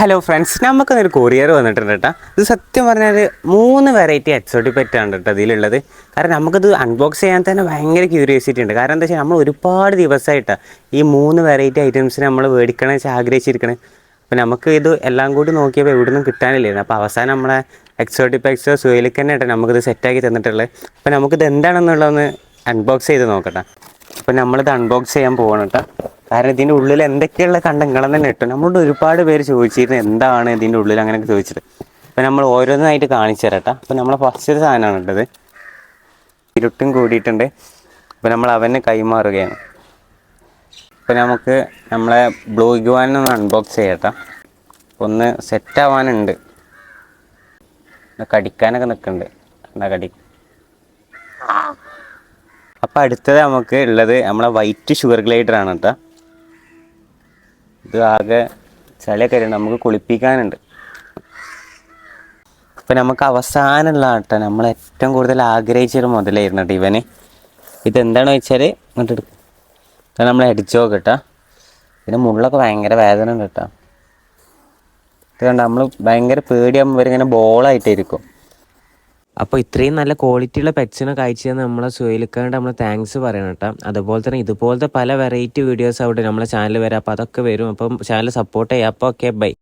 Hello friends നമുക്ക് ഒരു courier വന്നിട്ടുണ്ട് കേട്ടോ ഇത് സത്യം പറഞ്ഞാൽ മൂന്ന് വെറൈറ്റി എക്സോട്ടിക് പെറ്റാണ് കേട്ടോ ഇതിലുള്ളത്. കാരണം നമുക്കത് അൺബോക്സ് ചെയ്യാൻ തന്നെ ഭയങ്കര ക്യൂരിയോസിറ്റി ഉണ്ട്. കാരണം എന്താ വെച്ചാൽ നമ്മൾ ഒരുപാട് ദിവസമായിട്ട് ഈ മൂന്ന് വെറൈറ്റി ഐറ്റംസ് നമ്മൾ മേടിക്കണം വെച്ചാൽ ആഗ്രഹിച്ചിരിക്കണേ. അപ്പോൾ നമുക്ക് ഇത് എല്ലാം കൂടി നോക്കിയപ്പോൾ എവിടെ നിന്നും കിട്ടാനില്ലായിരുന്നു. അപ്പോൾ അവസാനം നമ്മളെ എക്സോട്ടിക് പെക്സോ സുയിലേക്ക് തന്നെ കേട്ടോ നമുക്കിത് സെറ്റാക്കി തന്നിട്ടുള്ളത്. അപ്പോൾ നമുക്കിത് എന്താണെന്നുള്ളതൊന്ന് അൺബോക്സ് ചെയ്ത് നോക്കട്ടെ. അപ്പോൾ നമ്മളിത് അൺബോക്സ് ചെയ്യാൻ പോകണം കേട്ടോ കാരണം ഇതിന്റെ ഉള്ളിൽ എന്തൊക്കെയുള്ള കണ്ടങ്ങൾ തന്നെ ഇട്ടു നമ്മളോട് ഒരുപാട് പേര് ചോദിച്ചിരുന്നു എന്താണ് ഇതിന്റെ ഉള്ളിൽ അങ്ങനെയൊക്കെ ചോദിച്ചിട്ട്. അപ്പോൾ നമ്മൾ ഓരോന്നായിട്ട് കാണിച്ചു തരട്ടെ. അപ്പോൾ നമ്മളെ ഫസ്റ്റ് ഒരു സാധനമാണ് ഉള്ളത് ഇരുട്ടും കൂടിയിട്ടുണ്ട്. അപ്പോൾ നമ്മൾ അവന് കൈമാറുകയാണ്. അപ്പോൾ നമുക്ക് നമ്മളെ ബ്ലൂ ഒന്ന് അൺബോക്സ് ചെയ്യട്ടെ. ഒന്ന് സെറ്റ് ആവാനുണ്ട്. കടിക്കാനൊക്കെ നിൽക്കുന്നുണ്ട് എന്താ കടി. അപ്പോൾ അടുത്തത് നമുക്ക് ഉള്ളത് നമ്മളെ വൈറ്റ് ഷുഗർ ഗ്ലൈഡർ ആണ് കേട്ടോ. ഇത് ആകെ ചളിയൊക്കെ ഉണ്ട് നമുക്ക് കുളിപ്പിക്കാനുണ്ട്. ഇപ്പം നമുക്ക് അവസാനമുള്ള ആട്ടോ നമ്മൾ ഏറ്റവും കൂടുതൽ ആഗ്രഹിച്ചൊരു മുതലായിരുന്നു കേട്ടോ ഇവന്. ഇതെന്താണെന്ന് വെച്ചാൽ ഇങ്ങോട്ട് എടുക്കും. ഇത് നമ്മൾ അടിച്ചോ കേട്ടോ. ഇതിന് മുള്ളൊക്കെ ഭയങ്കര വേദന ഉണ്ട് കേട്ടോ. ഇത് കണ്ട നമ്മൾ ഭയങ്കര പേടിയാകുമ്പോൾ ഇവരിങ്ങനെ ബോളായിട്ടിരിക്കും അപ്പോൾ ഇത്രയും നല്ല ക്വാളിറ്റിയുള്ള പെറ്റ്സിനെ കഴിച്ചു തന്നെ നമ്മളെ സുഹൈലിക്കാണ്ട് നമ്മൾ താങ്ക്സ് പറയണം കേട്ടോ. അതുപോലെ തന്നെ ഇതുപോലത്തെ പല വെറൈറ്റി വീഡിയോസ് അവിടെ നമ്മളെ ചാനൽ വരാം. അപ്പോൾ അതൊക്കെ വരും. അപ്പം ചാനൽ സപ്പോർട്ട് ചെയ്യാം. അപ്പോൾ ഓക്കെ ബൈ